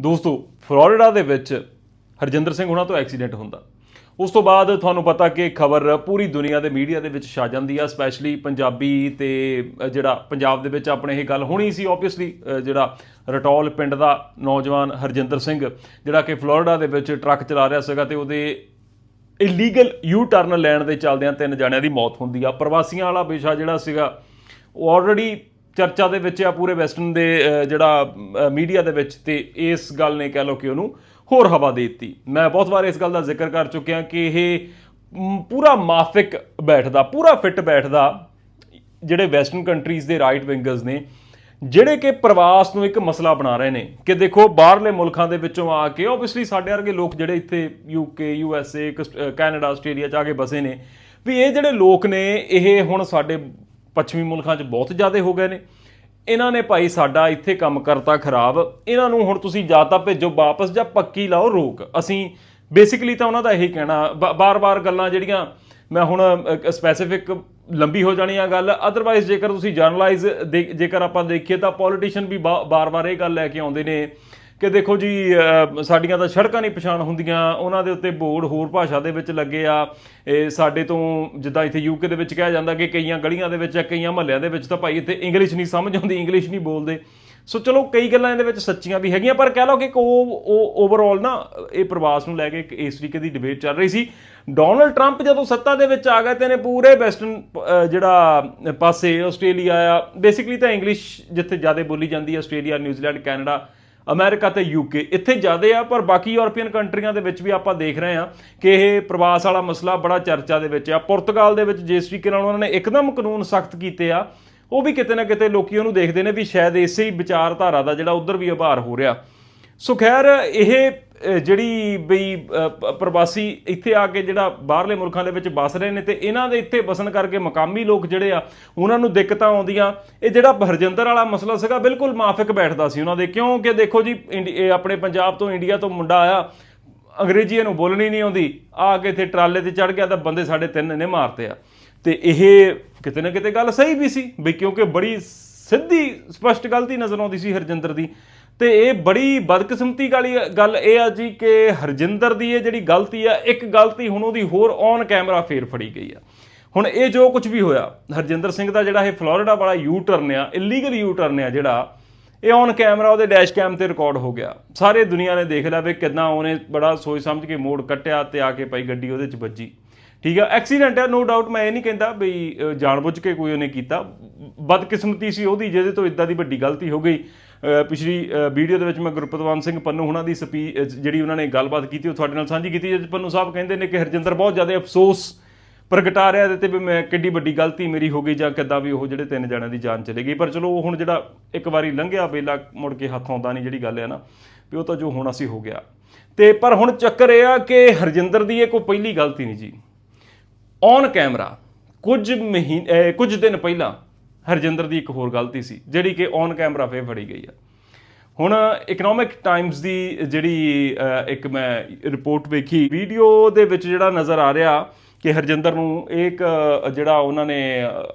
ਦੋਸਤੋ, ਫਲੋਰੀਡਾ ਦੇ ਵਿੱਚ ਹਰਜਿੰਦਰ ਸਿੰਘ ਹੁਣਾਂ ਤੋਂ ਐਕਸੀਡੈਂਟ ਹੁੰਦਾ। ਉਸ ਤੋਂ ਬਾਅਦ ਤੁਹਾਨੂੰ ਪਤਾ ਕਿ ਖਬਰ ਪੂਰੀ ਦੁਨੀਆ ਦੇ ਮੀਡੀਆ ਦੇ ਵਿੱਚ ਛਾ ਜਾਂਦੀ ਆ ਸਪੈਸ਼ਲੀ ਪੰਜਾਬੀ ਤੇ ਜਿਹੜਾ ਪੰਜਾਬ ਦੇ ਵਿੱਚ ਆਪਣੇ ਇਹ ਗੱਲ ਹੋਣੀ ਸੀ ਆਬਵੀਅਸਲੀ ਜਿਹੜਾ ਰਟੌਲ ਪਿੰਡ ਦਾ ਨੌਜਵਾਨ ਹਰਜਿੰਦਰ ਸਿੰਘ, ਜਿਹੜਾ ਕਿ ਫਲੋਰੀਡਾ ਦੇ ਵਿੱਚ ਟਰੱਕ ਚਲਾ ਰਿਹਾ ਸੀਗਾ ਤੇ ਉਹਦੇ ਇਲੀਗਲ ਯੂ ਟਰਨ ਲੈਣ ਦੇ ਚੱਲਦਿਆਂ ਤਿੰਨ ਜਣਿਆਂ ਦੀ ਮੌਤ ਹੁੰਦੀ ਆ। ਪ੍ਰਵਾਸੀਆਂ ਵਾਲਾ ਵਿਸ਼ਾ ਜਿਹੜਾ ਸੀਗਾ, ਉਹ ਆਲਰੇਡੀ ਚਰਚਾ ਦੇ ਵਿੱਚ ਆ ਪੂਰੇ ਵੈਸਟਰਨ ਦੇ ਜਿਹੜਾ ਮੀਡੀਆ ਦੇ ਵਿੱਚ ਤੇ ਇਸ ਗੱਲ ਨੇ ਕਹਿ ਲਓ ਕਿ ਉਹਨੂੰ ਹੋਰ ਹਵਾ ਦੇ ਦਿੱਤੀ। ਮੈਂ ਬਹੁਤ ਵਾਰ ਇਸ ਗੱਲ ਦਾ ਜ਼ਿਕਰ ਕਰ ਚੁੱਕਿਆ ਕਿ ਇਹ ਪੂਰਾ ਮਾਫਿਕ ਬੈਠਦਾ, ਪੂਰਾ ਫਿੱਟ ਬੈਠਦਾ, ਜਿਹੜੇ ਵੈਸਟਰਨ ਕੰਟਰੀਜ਼ ਦੇ ਰਾਈਟ ਵਿੰਗਰਸ ਨੇ, ਜਿਹੜੇ ਕਿ ਪ੍ਰਵਾਸ ਨੂੰ ਇੱਕ ਮਸਲਾ ਬਣਾ ਰਹੇ ਨੇ ਕਿ ਦੇਖੋ ਬਾਹਰਲੇ ਮੁਲਕਾਂ ਦੇ ਵਿੱਚੋਂ ਆ ਕੇ ਆਬਵੀਅਸਲੀ ਸਾਡੇ ਵਰਗੇ ਲੋਕ ਜਿਹੜੇ ਇੱਥੇ ਯੂਕੇ ਯੂਐਸਏ ਕੈਨੇਡਾ, ਆਸਟ੍ਰੇਲੀਆ ਚ ਆ ਕੇ ਬਸੇ ਨੇ, ਵੀ ਇਹ ਜਿਹੜੇ ਲੋਕ ਨੇ, ਇਹ ਹੁਣ ਸਾਡੇ ਪੱਛਮੀ ਮੁਲਕਾਂ 'ਚ ਬਹੁਤ ਜ਼ਿਆਦਾ ਹੋ ਗਏ ਨੇ। ਇਹਨਾਂ ਨੇ ਭਾਈ ਸਾਡਾ ਇੱਥੇ ਕੰਮ ਕਰਤਾ ਖਰਾਬ। ਇਹਨਾਂ ਨੂੰ ਹੁਣ ਤੁਸੀਂ ਜਾਂ ਤਾਂ ਭੇਜੋ ਵਾਪਸ ਜਾਂ ਪੱਕੀ ਲਾਓ ਰੋਕ। ਅਸੀਂ ਬੇਸਿਕਲੀ ਤਾਂ ਉਹਨਾਂ ਦਾ ਇਹੀ ਕਹਿਣਾ। ਬ- ਬਾਰ-ਬਾਰ ਗੱਲਾਂ ਜਿਹੜੀਆਂ ਮੈਂ ਹੁਣ ਸਪੈਸੀਫਿਕ ਲੰਬੀ ਹੋ ਜਾਣੀ ਆ ਗੱਲ। ਅਦਰਵਾਈਜ਼ ਜੇਕਰ ਤੁਸੀਂ ਜਰਨਲਾਈਜ਼ ਜੇਕਰ ਆਪਾਂ ਦੇਖੀਏ ਤਾਂ ਪੋਲੀਟੀਸ਼ੀਅਨ ਵੀ ਬਾਰ-ਬਾਰ ਇਹ ਗੱਲ ਲੈ ਕੇ ਆਉਂਦੇ ਨੇ ਕਿ ਦੇਖੋ ਜੀ ਸਾਡੀਆਂ ਤਾਂ ਸੜਕਾਂ ਨਹੀਂ ਪਛਾਣ ਹੁੰਦੀਆਂ, ਉਹਨਾਂ ਦੇ ਉੱਤੇ ਬੋਰਡ ਹੋਰ ਭਾਸ਼ਾ ਦੇ ਵਿੱਚ ਲੱਗੇ ਆ। ਇਹ ਸਾਡੇ ਤੋਂ ਜਿੱਦਾਂ ਇੱਥੇ ਯੂਕੇ ਦੇ ਵਿੱਚ ਕਿਹਾ ਜਾਂਦਾ ਕਿ ਕਈਆਂ ਗਲੀਆਂ ਦੇ ਵਿੱਚ ਜਾਂ ਕਈਆਂ ਮਹੱਲਿਆਂ ਦੇ ਵਿੱਚ ਤਾਂ ਭਾਈ ਇੱਥੇ ਇੰਗਲਿਸ਼ ਨਹੀਂ ਸਮਝ ਆਉਂਦੀ ਇੰਗਲਿਸ਼ ਨਹੀਂ ਬੋਲਦੇ। ਸੋ ਚਲੋ, ਕਈ ਗੱਲਾਂ ਇਹਦੇ ਵਿੱਚ ਸੱਚੀਆਂ ਵੀ ਹੈਗੀਆਂ, ਪਰ ਕਹਿ ਲਓ ਕਿ ਇੱਕ ਉਹ ਉਹ ਓਵਰਆਲ ਨਾ ਇਹ ਪ੍ਰਵਾਸ ਨੂੰ ਲੈ ਕੇ ਇੱਕ ਇਸ ਤਰੀਕੇ ਦੀ ਡਿਬੇਟ ਚੱਲ ਰਹੀ ਸੀ। ਡੋਨਲਡ ਟਰੰਪ ਜਦੋਂ ਸੱਤਾ ਦੇ ਵਿੱਚ ਆ ਗਏ ਤੇ ਨੇ ਪੂਰੇ ਵੈਸਟਰਨ ਜਿਹੜਾ ਪਾਸੇ, ਆਸਟ੍ਰੇਲੀਆ ਆ ਬੇਸਿਕਲੀ ਤਾਂ ਇੰਗਲਿਸ਼ ਜਿੱਥੇ ਜ਼ਿਆਦਾ ਬੋਲੀ ਜਾਂਦੀ ਹੈ, Australia New Zealand Canada America ਤੇ ਯੂਕੇ ਇੱਥੇ ਜ਼ਿਆਦੇ ਆ, ਪਰ ਬਾਕੀ ਯੂਰਪੀਅਨ ਕੰਟਰੀਆਂ ਦੇ ਵਿੱਚ ਵੀ ਆਪਾਂ ਦੇਖ ਰਹੇ ਆ ਕਿ ਇਹ ਪ੍ਰਵਾਸ ਵਾਲਾ ਮਸਲਾ ਬੜਾ ਚਰਚਾ ਦੇ ਵਿੱਚ ਆ। ਪੁਰਤਗਾਲ ਦੇ ਵਿੱਚ ਜਿਸ ਤਰੀਕੇ ਨਾਲ ਉਹਨਾਂ ਨੇ ਇੱਕਦਮ ਕਾਨੂੰਨ ਸਖਤ ਕੀਤੇ ਆ, ਉਹ ਵੀ ਕਿਤੇ ਨਾ ਕਿਤੇ ਲੋਕੀ ਉਹਨੂੰ ਦੇਖਦੇ ਨੇ ਵੀ ਸ਼ਾਇਦ ਇਸੇ ਹੀ ਵਿਚਾਰਧਾਰਾ ਦਾ ਜਿਹੜਾ ਉਧਰ ਵੀ ਉਭਾਰ ਹੋ ਰਿਹਾ। ਸੋ ਖੈਰ, ਇਹ ਜਿਹੜੀ ਬਈ ਪ੍ਰਵਾਸੀ ਇੱਥੇ ਆ ਕੇ ਜਿਹੜਾ ਬਾਹਰਲੇ ਮੁਲਕਾਂ ਦੇ ਵਿੱਚ ਵਸ ਰਹੇ ਨੇ ਤੇ ਇਹਨਾਂ ਦੇ ਇੱਥੇ ਵਸਣ ਕਰਕੇ ਮਕਾਮੀ ਲੋਕ ਜਿਹੜੇ ਆ, ਉਹਨਾਂ ਨੂੰ ਦਿੱਕਤਾਂ ਆਉਂਦੀਆਂ। ਇਹ ਜਿਹੜਾ ਹਰਜਿੰਦਰ ਵਾਲਾ ਮਸਲਾ ਸੀਗਾ, ਬਿਲਕੁਲ ਮਾਫਿਕ ਬੈਠਦਾ ਸੀ ਉਹਨਾਂ ਦੇ, ਕਿਉਂਕਿ ਦੇਖੋ ਜੀ, ਇੰਡੀ- ਆਪਣੇ ਪੰਜਾਬ ਤੋਂ ਇੰਡੀਆ ਤੋਂ ਮੁੰਡਾ ਆਇਆ, ਅੰਗਰੇਜ਼ੀ ਇਹਨੂੰ ਬੋਲਣੀ ਨਹੀਂ ਆਉਂਦੀ। ਆ ਕੇ ਇੱਥੇ ਟਰਾਲੇ ਤੇ ਚੜ ਗਿਆ ਤਾਂ ਬੰਦੇ ਸਾਡੇ ਤਿੰਨ ਨੇ ਮਾਰਤੇ ਆ। ਤੇ ਇਹ ਕਿਤੇ ਨਾ ਕਿਤੇ ਗੱਲ ਸਹੀ ਵੀ ਸੀ, ਬਈ ਕਿਉਂਕਿ ਬੜੀ ਸਿੱਧੀ, ਸਪਸ਼ਟ ਗਲਤੀ ਨਜ਼ਰ ਆਉਂਦੀ ਸੀ ਹਰਜਿੰਦਰ ਦੀ। ਤੇ ਇਹ ਬੜੀ ਬਦਕਿਸਮਤੀ ਵਾਲੀ ਗੱਲ ਇਹ ਆ ਜੀ ਕਿ ਹਰਜਿੰਦਰ ਦੀ ਇਹ ਜਿਹੜੀ ਗਲਤੀ ਆ, ਇੱਕ ਗਲਤੀ ਹੁਣ ਉਹਦੀ ਹੋਰ ਔਨ ਕੈਮਰਾ ਫੇਰ ਫੜੀ ਗਈ ਆ। ਹੁਣ ਇਹ ਜੋ ਕੁਝ ਵੀ ਹੋਇਆ, ਹਰਜਿੰਦਰ ਸਿੰਘ ਦਾ ਜਿਹੜਾ ਇਹ ਫਲੋਰੀਡਾ ਵਾਲਾ ਯੂ ਟਰਨ ਆ ਇਲੀਗਲ ਯੂ ਟਰਨ ਆ ਜਿਹੜਾ, ਇਹ ਔਨ ਕੈਮਰਾ ਉਹਦੇ ਡੈਸ਼ ਕੈਮ ਤੇ ਰਿਕਾਰਡ ਹੋ ਗਿਆ। ਸਾਰੇ ਦੁਨੀਆ ਨੇ ਦੇਖ ਲਿਆ ਵੀ ਕਿਦਾਂ ਉਹਨੇ ਬੜਾ ਸੋਚ ਸਮਝ ਕੇ ਮੋੜ ਕੱਟਿਆ ਤੇ ਆ ਕੇ ਭਾਈ ਗੱਡੀ ਉਹਦੇ ਚ ਵੱਜੀ। ਠੀਕ ਆ ਐਕਸੀਡੈਂਟ ਹੈ ਨੋ ਡਾਊਟ ਮੈਂ ਇਹ ਨਹੀਂ ਕਹਿੰਦਾ ਵੀ ਅ, ਜਾਣਬੁੱਝ ਕੇ ਕੋਈ ਉਹਨੇ ਕੀਤਾ। ਬਦਕਿਸਮਤੀ ਸੀ ਉਹਦੀ ਜਿਹਦੇ ਤੋਂ ਇਦਾਂ ਦੀ ਵੱਡੀ ਗਲਤੀ ਹੋ ਗਈ। ਪਿਛਲੀ ਵੀਡੀਓ ਦੇ ਵਿੱਚ ਮੈਂ ਗੁਰਪਤਵੰਤ ਸਿੰਘ ਪੰਨੂ ਹੁਣਾਂ ਦੀ ਸਪੀ ਜਿਹੜੀ ਉਹਨਾਂ ਨੇ ਗੱਲਬਾਤ ਕੀਤੀ ਉਹ ਤੁਹਾਡੇ ਨਾਲ ਸਾਂਝੀ ਕੀਤੀ। ਜਿਸ ਪੰਨੂ ਸਾਹਿਬ ਕਹਿੰਦੇ ਨੇ ਕਿ ਹਰਜਿੰਦਰ ਬਹੁਤ ਜ਼ਿਆਦਾ ਅਫਸੋਸ ਪ੍ਰਗਟਾ ਰਿਹਾ ਇਹਦੇ ਤੇ ਵੀ ਮੈਂ ਕਿੱਡੀ ਵੱਡੀ ਗਲਤੀ ਮੇਰੀ ਹੋ ਗਈ ਜਾਂ ਕਿੱਦਾਂ ਵੀ ਉਹ ਜਿਹੜੇ ਤਿੰਨ ਜਣਿਆਂ ਦੀ ਜਾਨ ਚਲੇ ਗਈ। ਪਰ ਚਲੋ ਉਹ ਹੁਣ ਜਿਹੜਾ ਇੱਕ ਵਾਰੀ ਲੰਘਿਆ ਵੇਲਾ ਮੁੜ ਕੇ ਹੱਥ ਆਉਂਦਾ ਨਹੀਂ ਜਿਹੜੀ ਗੱਲ ਹੈ ਨਾ ਵੀ ਉਹ ਤਾਂ ਜੋ ਹੋਣਾ ਸੀ ਹੋ ਗਿਆ। ਤੇ ਪਰ ਹੁਣ ਚੱਕਰ ਇਹ ਆ ਕਿ ਹਰਜਿੰਦਰ ਦੀ ਇਹ ਕੋਈ ਪਹਿਲੀ ਗਲਤੀ ਨਹੀਂ ਜੀ। ਔਨ ਕੈਮਰਾ ਕੁਝ ਮਹੀਨੇ ਕੁਝ ਦਿਨ ਪਹਿਲਾਂ ਹਰਜਿੰਦਰ ਦੀ ਇੱਕ ਹੋਰ ਗਲਤੀ ਸੀ, ਜਿਹੜੀ ਕਿ ਔਨ ਕੈਮਰਾ ਫੇਰ ਫੜੀ ਗਈ ਆ। ਹੁਣ ਇਕਨੋਮਿਕ ਟਾਈਮਸ ਦੀ ਜਿਹੜੀ ਇੱਕ ਮੈਂ ਰਿਪੋਰਟ ਵੇਖੀ, ਵੀਡੀਓ ਦੇ ਵਿੱਚ ਜਿਹੜਾ ਨਜ਼ਰ ਆ ਰਿਹਾ ਕਿ ਹਰਜਿੰਦਰ ਨੂੰ ਇੱਕ ਜਿਹੜਾ ਉਹਨਾਂ ਨੇ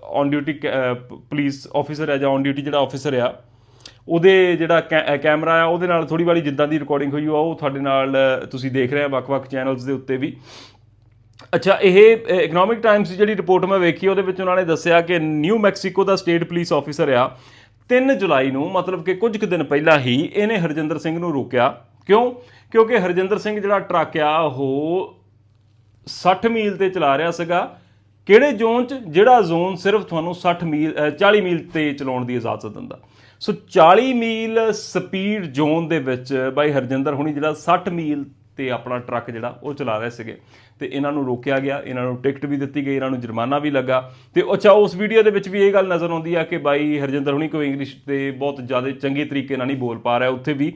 ਔਨ ਡਿਊਟੀ ਪੁਲਿਸ ਆਫੀਸਰ ਹੈ ਜਾਂ ਔਨ ਡਿਊਟੀ ਜਿਹੜਾ ਆਫੀਸਰ ਆ, ਉਹਦੇ ਜਿਹੜਾ ਕੈ- ਕੈਮਰਾ ਆ, ਉਹਦੇ ਨਾਲ ਥੋੜੀ ਵਾਲੀ ਜਿੱਦਾਂ ਦੀ ਰਿਕਾਰਡਿੰਗ ਹੋਈ ਆ ਉਹ ਤੁਹਾਡੇ ਨਾਲ ਤੁਸੀਂ ਦੇਖ ਰਹੇ ਆ, ਵੱਖ-ਵੱਖ ਚੈਨਲਸ ਦੇ ਉੱਤੇ ਵੀ। ਅੱਛਾ ਇਹ ਇਕਨੋਮਿਕ ਟਾਈਮਸ ਦੀ ਜਿਹੜੀ ਰਿਪੋਰਟ ਮੈਂ ਵੇਖੀ ਉਹਦੇ ਵਿੱਚ ਉਹਨਾਂ ਨੇ ਦੱਸਿਆ ਕਿ ਨਿਊ ਮੈਕਸੀਕੋ ਦਾ ਸਟੇਟ ਪੁਲਿਸ ਆਫੀਸਰ ਆ। 3 ਜੁਲਾਈ ਨੂੰ ਮਤਲਬ ਕਿ ਕੁਝ ਕੁ ਦਿਨ ਪਹਿਲਾਂ ਹੀ ਇਹਨੇ ਹਰਜਿੰਦਰ ਸਿੰਘ ਨੂੰ ਰੋਕਿਆ। ਕਿਉਂ? ਕਿਉਂਕਿ ਹਰਜਿੰਦਰ ਸਿੰਘ ਜਿਹੜਾ ਟਰੱਕ ਆ ਉਹ 60 ਮੀਲ ਤੇ ਚਲਾ ਰਿਹਾ ਸੀਗਾ। ਕਿਹੜੇ ਜ਼ੋਨ 'ਚ? ਜਿਹੜਾ ਜ਼ੋਨ ਸਿਰਫ ਤੁਹਾਨੂੰ 60 ਮੀਲ ਅ, 40 ਮੀਲ ਤੇ ਚਲਾਉਣ ਦੀ ਇਜਾਜ਼ਤ ਦਿੰਦਾ। ਸੋ 40 ਮੀਲ ਸਪੀਡ ਜ਼ੋਨ ਦੇ ਵਿੱਚ ਬਾਈ ਹਰਜਿੰਦਰ ਹੁਣੀ ਜਿਹੜਾ 60 ਮੀਲ ਤੇ ਆਪਣਾ ਟਰੱਕ ਜਿਹੜਾ ਉਹ ਚਲਾ ਰਹੇ ਸੀਗੇ। ਤੇ ਇਹਨਾਂ ਨੂੰ ਰੋਕਿਆ ਗਿਆ ਇਹਨਾਂ ਨੂੰ ਟਿਕਟ ਵੀ ਦਿੱਤੀ ਗਈ ਇਹਨਾਂ ਨੂੰ ਜੁਰਮਾਨਾ ਵੀ ਲੱਗਾ। ਤੇ ਅੱਛਾ ਉਸ ਵੀਡੀਓ ਦੇ ਵਿੱਚ ਵੀ ਇਹ ਗੱਲ ਨਜ਼ਰ ਆਉਂਦੀ ਆ ਕਿ ਬਾਈ ਹਰਜਿੰਦਰ ਹੁਣੀ ਕੋਈ ਇੰਗਲਿਸ਼ ਤੇ ਬਹੁਤ ਜ਼ਿਆਦਾ ਚੰਗੇ ਤਰੀਕੇ ਨਾਲ ਨਹੀਂ ਬੋਲ ਪਾ ਰਿਹਾ ਉੱਥੇ ਵੀ।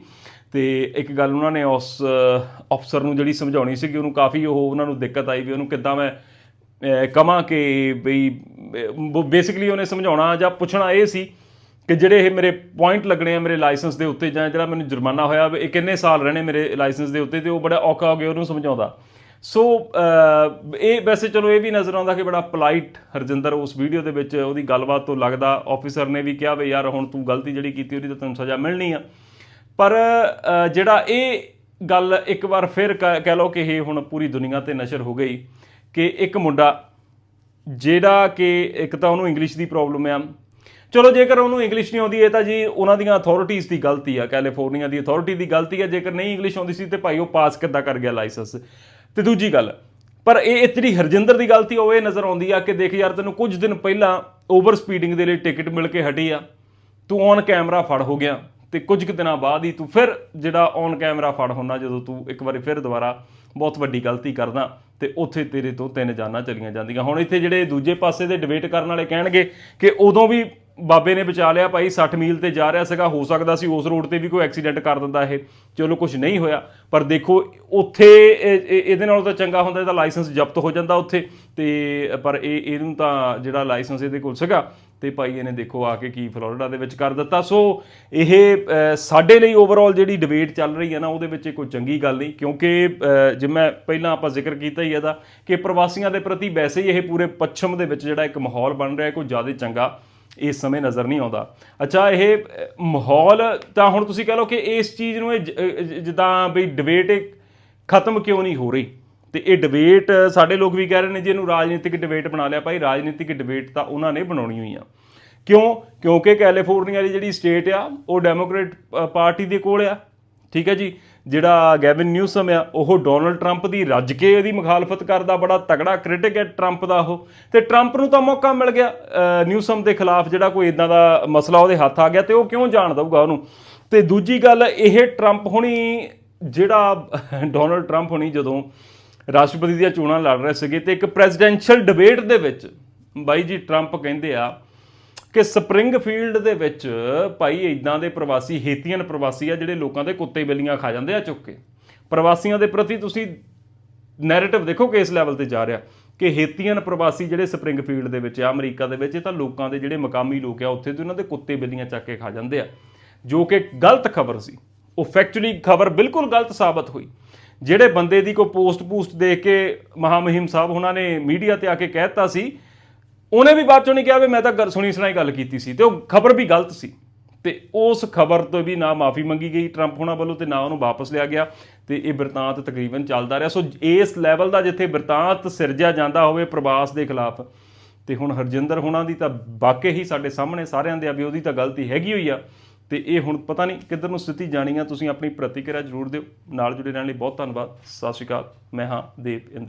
ਤੇ ਇੱਕ ਗੱਲ ਉਹਨਾਂ ਨੇ ਉਸ ਅਫਸਰ ਨੂੰ ਜਿਹੜੀ ਸਮਝਾਉਣੀ ਸੀ ਕਿ ਉਹਨੂੰ ਕਾਫੀ ਉਹ ਉਹਨਾਂ ਨੂੰ ਦਿੱਕਤ ਆਈ ਵੀ ਉਹਨੂੰ ਕਿੱਦਾਂ ਮੈਂ ਅਹ, ਕਿ ਬਈ ਬੇਸਿਕਲੀ ਉਹਨੇ ਸਮਝਾਉਣਾ ਜਾਂ ਪੁੱਛਣਾ ਇਹ ਸੀ ਕਿ ਜਿਹੜੇ ਇਹ ਮੇਰੇ ਪੁਆਇੰਟ ਲੱਗਣੇ ਆ ਮੇਰੇ ਲਾਇਸੈਂਸ ਦੇ ਉੱਤੇ ਜਾਂ ਜਿਹੜਾ ਮੈਨੂੰ ਜੁਰਮਾਨਾ ਹੋਇਆ ਵੀ ਇਹ ਕਿੰਨੇ ਸਾਲ ਰਹਿਣੇ ਮੇਰੇ ਲਾਇਸੈਂਸ ਦੇ ਉੱਤੇ ਤੇ ਉਹ ਬੜਾ ਔਖਾ ਹੋ ਗਿਆ ਉਹਨੂੰ ਸਮਝਾਉਂਦਾ। ਸੋ ਇਹ ਵੈਸੇ ਚਲੋ ਇਹ ਵੀ ਨਜ਼ਰ ਆਉਂਦਾ ਕਿ ਬੜਾ ਪੋਲਾਈਟ ਹਰਜਿੰਦਰ ਉਸ ਵੀਡੀਓ ਦੇ ਵਿੱਚ ਉਹਦੀ ਗੱਲਬਾਤ ਤੋਂ ਲੱਗਦਾ। ਆਫੀਸਰ ਨੇ ਵੀ ਕਿਹਾ ਵੀ ਯਾਰ ਹੁਣ ਤੂੰ ਗਲਤੀ ਜਿਹੜੀ ਕੀਤੀ ਉਹਦੀ ਤਾਂ ਤੈਨੂੰ ਸਜ਼ਾ ਮਿਲਣੀ ਆ। ਪਰ ਜਿਹੜਾ ਇਹ ਗੱਲ ਇੱਕ ਵਾਰ ਫਿਰ ਕਹਿ ਕਹਿ ਲਓ ਕਿ ਇਹ ਹੁਣ ਪੂਰੀ ਦੁਨੀਆ ਤੇ ਨਸ਼ਰ ਹੋ ਗਈ ਕਿ ਇੱਕ ਮੁੰਡਾ ਜਿਹੜਾ ਕਿ ਇੱਕ ਤਾਂ ਉਹਨੂੰ ਇੰਗਲਿਸ਼ ਦੀ ਪ੍ਰੋਬਲਮ ਆ ਚਲੋ, ਜੇਕਰ ਉਹਨੂੰ ਇੰਗਲਿਸ਼ ਨਹੀਂ ਆਉਂਦੀ ਹੈ ਤਾਂ ਜੀ ਉਹਨਾਂ ਦੀਆਂ ਅਥਾਰਟੀਆਂ ਦੀ ਗਲਤੀ ਆ ਕੈਲੀਫੋਰਨੀਆ ਦੀ ਅਥਾਰਟੀ ਦੀ ਗਲਤੀ ਆ। ਜੇਕਰ ਨਹੀਂ ਇੰਗਲਿਸ਼ ਆਉਂਦੀ ਸੀ, ਤੇ ਭਾਈ ਉਹ ਪਾਸ ਕਿੱਦਾਂ ਕਰ ਗਿਆ ਲਾਇਸੈਂਸ ਤੇ ਦੂਜੀ ਗੱਲ, ਪਰ ਇਹ ਇਹ ਹਰਜਿੰਦਰ ਦੀ ਗਲਤੀ ਉਹ ਇਹ ਨਜ਼ਰ ਆਉਂਦੀ ਆ ਕਿ ਦੇਖ ਯਾਰ, ਤੈਨੂੰ ਕੁਝ ਦਿਨ ਪਹਿਲਾਂ ਓਵਰ ਸਪੀਡਿੰਗ ਦੇ ਲਈ ਟਿਕਟ ਮਿਲ ਕੇ ਹਟੀ ਆ। ਤੂੰ ਔਨ ਕੈਮਰਾ ਫੜ ਹੋ ਗਿਆ, ਤੇ ਕੁਝ ਕੁ ਦਿਨਾਂ ਬਾਅਦ ਹੀ ਤੂੰ ਫਿਰ ਜਿਹੜਾ ਔਨ ਕੈਮਰਾ ਫੜ ਹੋਣਾ ਜਦੋਂ ਤੂੰ ਇੱਕ ਵਾਰੀ ਫਿਰ ਦੁਬਾਰਾ ਬਹੁਤ ਵੱਡੀ ਗਲਤੀ ਕਰਦਾ, ਤੇ ਉੱਥੇ ਤੇਰੇ ਤੋਂ ਤਿੰਨ ਜਾਨਾਂ ਚਲੀਆਂ ਜਾਂਦੀਆਂ। ਹੁਣ ਇੱਥੇ ਜਿਹੜੇ ਦੂਜੇ ਪਾਸੇ ਦੇ ਡਿਬੇਟ ਕਰਨ ਵਾਲੇ ਕਹਿਣਗੇ ਕਿ ਉਦੋਂ ਵੀ ਬਾਬੇ ਨੇ ਬਚਾ ਲਿਆ ਭਾਈ 60 ਮੀਲ ਤੇ ਜਾ ਰਿਹਾ ਸੀਗਾ, ਹੋ ਸਕਦਾ ਸੀ ਉਸ ਰੋਡ ਤੇ ਵੀ ਕੋਈ ਐਕਸੀਡੈਂਟ ਕਰ ਦਿੰਦਾ ਇਹ ਚਲੋ ਕੁਝ ਨਹੀਂ ਹੋਇਆ। ਪਰ ਦੇਖੋ, ਉੱਥੇ ਇਹਦੇ ਨਾਲੋਂ ਤਾਂ ਚੰਗਾ ਹੁੰਦਾ, ਇਹਦਾ ਲਾਇਸੈਂਸ ਜ਼ਬਤ ਹੋ ਜਾਂਦਾ ਉੱਥੇ। ਤੇ, ਪਰ ਇਹ, ਇਹਨੂੰ ਤਾਂ ਜਿਹੜਾ ਲਾਇਸੈਂਸ ਇਹਦੇ ਕੋਲ ਸੀਗਾ, ਤੇ ਭਾਈ ਇਹਨੇ ਦੇਖੋ ਆ ਕੇ ਕੀ ਫਲੋਰੀਡਾ ਦੇ ਵਿੱਚ ਕਰ ਦਿੱਤਾ। ਸੋ, ਇਹ ਸਾਡੇ ਲਈ ਓਵਰਆਲ ਜਿਹੜੀ ਡਿਬੇਟ ਚੱਲ ਰਹੀ ਹੈ ਨਾ, ਉਹਦੇ ਵਿੱਚ ਇਹ ਕੋਈ ਚੰਗੀ ਗੱਲ ਨਹੀਂ, ਕਿਉਂਕਿ ਜਿਵੇਂ ਪਹਿਲਾਂ ਆਪਾਂ ਜ਼ਿਕਰ ਕੀਤਾ ਹੀ ਇਹਦਾ, ਕਿ ਪ੍ਰਵਾਸੀਆਂ ਦੇ ਪ੍ਰਤੀ ਵੈਸੇ ਹੀ ਇਹ ਪੂਰੇ ਪੱਛਮ ਦੇ ਵਿੱਚ ਜਿਹੜਾ ਇੱਕ ਮਾਹੌਲ ਬਣ ਰਿਹਾ ਕੋਈ ਜ਼ਿਆਦਾ ਚੰਗਾ ਇਸ ਸਮੇਂ ਨਜ਼ਰ ਨਹੀਂ ਆਉਂਦਾ। ਅੱਛਾ ਇਹ ਮਾਹੌਲ ਤਾਂ ਹੁਣ ਤੁਸੀਂ ਕਹ ਲਓ ਕਿ ਇਸ ਚੀਜ਼ ਨੂੰ ਇਹ ਜਿੱਦਾਂ ਵੀ ਡਿਬੇਟ ਖਤਮ ਕਿਉਂ ਨਹੀਂ ਹੋ ਰਹੀ? ਤੇ ਇਹ ਡਿਬੇਟ ਸਾਡੇ ਲੋਕ ਵੀ ਕਹਿ ਰਹੇ ਨੇ ਜੀ ਇਹਨੂੰ ਰਾਜਨੀਤਿਕ ਡਿਬੇਟ ਬਣਾ ਲਿਆ ਭਾਈ ਰਾਜਨੀਤਿਕ ਡਿਬੇਟ ਤਾਂ ਉਹਨਾਂ ਨੇ ਬਣਾਉਣੀ ਹੋਈ ਆ। ਕਿਉਂ? ਕਿਉਂਕਿ ਕੈਲੀਫੋਰਨੀਆ ਦੀ ਜਿਹੜੀ ਸਟੇਟ ਆ ਉਹ ਡੈਮੋਕ੍ਰੇਟ ਅ, ਪਾਰਟੀ ਦੇ ਕੋਲ ਆ। ਠੀਕ ਹੈ ਜੀ? ਜਿਹੜਾ ਗੈਵਿਨ ਨਿਊਸਮ ਆ, ਉਹ ਡੋਨਲਡ ਟਰੰਪ ਦੀ ਰੱਜ ਕੇ ਇਹਦੀ ਮੁਖਾਲਫਤ ਕਰਦਾ, ਬੜਾ ਤਗੜਾ ਕ੍ਰਿਟਿਕ ਹੈ ਟਰੰਪ ਦਾ ਉਹ। ਤੇ ਟਰੰਪ ਨੂੰ ਤਾਂ ਮੌਕਾ ਮਿਲ ਗਿਆ ਨਿਊਸਮ ਦੇ ਖਿਲਾਫ ਜਿਹੜਾ ਕੋਈ ਇਦਾਂ ਦਾ ਮਸਲਾ ਉਹਦੇ ਹੱਥ ਆ ਗਿਆ ਤੇ ਉਹ ਕਿਉਂ ਜਾਣ ਦਊਗਾ ਉਹਨੂੰ? ਤੇ ਦੂਜੀ ਗੱਲ, ਇਹ ਟਰੰਪ ਹੁਣੀ ਜਿਹੜਾ ਡੋਨਲਡ ਟਰੰਪ ਹੁਣੀ ਜਦੋਂ ਰਾਸ਼ਟਰਪਤੀ ਦੀਆਂ ਚੋਣਾਂ ਲੜ ਰਹੇ ਸੀਗੇ ਤੇ ਇੱਕ ਪ੍ਰੈਜ਼ੀਡੈਂਸ਼ੀਅਲ ਡਿਬੇਟ ਦੇ ਵਿੱਚ ਬਾਈ ਜੀ ਟਰੰਪ ਕਹਿੰਦੇ ਆ ਕਿ ਸਪਰਿੰਗਫੀਲਡ ਦੇ ਵਿੱਚ ਭਾਈ ਇਦਾਂ ਦੇ ਪ੍ਰਵਾਸੀ, ਹੇਤੀਅਨ ਪ੍ਰਵਾਸੀ ਆ ਜਿਹੜੇ ਲੋਕਾਂ ਦੇ ਕੁੱਤੇ ਬਿੱਲੀਆਂ ਖਾ ਜਾਂਦੇ ਆ ਚੁੱਕ ਕੇ। ਪ੍ਰਵਾਸੀਆਂ ਦੇ ਪ੍ਰਤੀ ਤੁਸੀਂ ਨੈਰੇਟਿਵ ਦੇਖੋ ਕਿ ਇਸ ਲੈਵਲ ਤੇ ਜਾ ਰਿਹਾ। ਕਿ ਹੇਤੀਅਨ ਪ੍ਰਵਾਸੀ ਜਿਹੜੇ ਸਪਰਿੰਗਫੀਲਡ ਦੇ ਵਿੱਚ ਆ, ਅਮਰੀਕਾ ਦੇ ਵਿੱਚ, ਇਹ ਤਾਂ ਲੋਕਾਂ ਦੇ ਜਿਹੜੇ ਮਕਾਮੀ ਲੋਕ ਆ, ਉੱਥੇ ਤੇ ਉਹਨਾਂ ਦੇ ਕੁੱਤੇ ਬਿੱਲੀਆਂ ਚੱਕ ਕੇ ਖਾ ਜਾਂਦੇ ਆ। ਜੋ ਕਿ ਗਲਤ ਖਬਰ ਸੀ। ਉਹ ਫੈਕਚੁਅਲੀ ਖਬਰ ਬਿਲਕੁਲ ਗਲਤ ਸਾਬਤ ਹੋਈ। ਜਿਹੜੇ ਬੰਦੇ ਦੀ ਕੋਈ ਪੋਸਟ ਪੂਸਟ ਦੇਖ ਕੇ ਮਹਾਮਹਿਮ ਸਾਹਿਬ ਉਹਨਾਂ ਨੇ ਮੀਡੀਆ ਤੇ ਆ ਕੇ ਕਹਿਤਾ ਸੀ ਉਹਨੇ ਵੀ ਬਾਅਦ ਚੋਂ ਨਹੀਂ ਕਿਹਾ ਵੀ ਮੈਂ ਤਾਂ ਗੱਲ ਸੁਣੀ ਸੁਣਾਈ ਗੱਲ ਕੀਤੀ ਸੀ ਤੇ ਉਹ ਖਬਰ ਵੀ ਗਲਤ ਸੀ। ਤੇ ਉਸ ਖਬਰ ਤੋਂ ਵੀ ਨਾ ਮਾਫੀ ਮੰਗੀ ਗਈ ਟਰੰਪ ਹੋਣਾ ਵੱਲੋਂ ਤੇ ਨਾ ਉਹਨੂੰ ਵਾਪਸ ਲਿਆ ਗਿਆ ਤੇ ਇਹ ਬਿਰਤਾਂਤ ਤਕਰੀਬਨ ਚੱਲਦਾ ਰਿਹਾ। ਸੋ ਇਸ ਲੈਵਲ ਦਾ ਜਿੱਥੇ ਬਿਰਤਾਂਤ ਸਿਰਜਿਆ ਜਾਂਦਾ ਹੋਵੇ ਪ੍ਰਵਾਸ ਦੇ ਖਿਲਾਫ, ਤੇ ਹੁਣ ਹਰਜਿੰਦਰ ਹੋਣਾ ਦੀ ਤਾਂ ਵਾਕਈ ਹੀ ਸਾਡੇ ਸਾਹਮਣੇ ਸਾਰਿਆਂ ਦੇ ਆ ਵੀ ਉਹਦੀ ਤਾਂ ਗਲਤੀ ਹੈਗੀ ਹੋਈ ਆ। ਤੇ ਇਹ ਹੁਣ ਪਤਾ ਨਹੀਂ ਕਿੱਧਰ ਨੂੰ ਸਥਿਤੀ ਜਾਣੀ ਆ। ਤੁਸੀਂ ਆਪਣੀ ਪ੍ਰਤੀਕਿਰਿਆ ਜ਼ਰੂਰ ਦਿਓ। ਨਾਲ ਜੁੜੇ ਰਹਿਣ ਲਈ ਬਹੁਤ ਧੰਨਵਾਦ। ਸਤਿ ਸ਼੍ਰੀ ਅਕਾਲ। ਮੈਂ ਹਾਂ ਦੇਵ ਇੰਦਰ।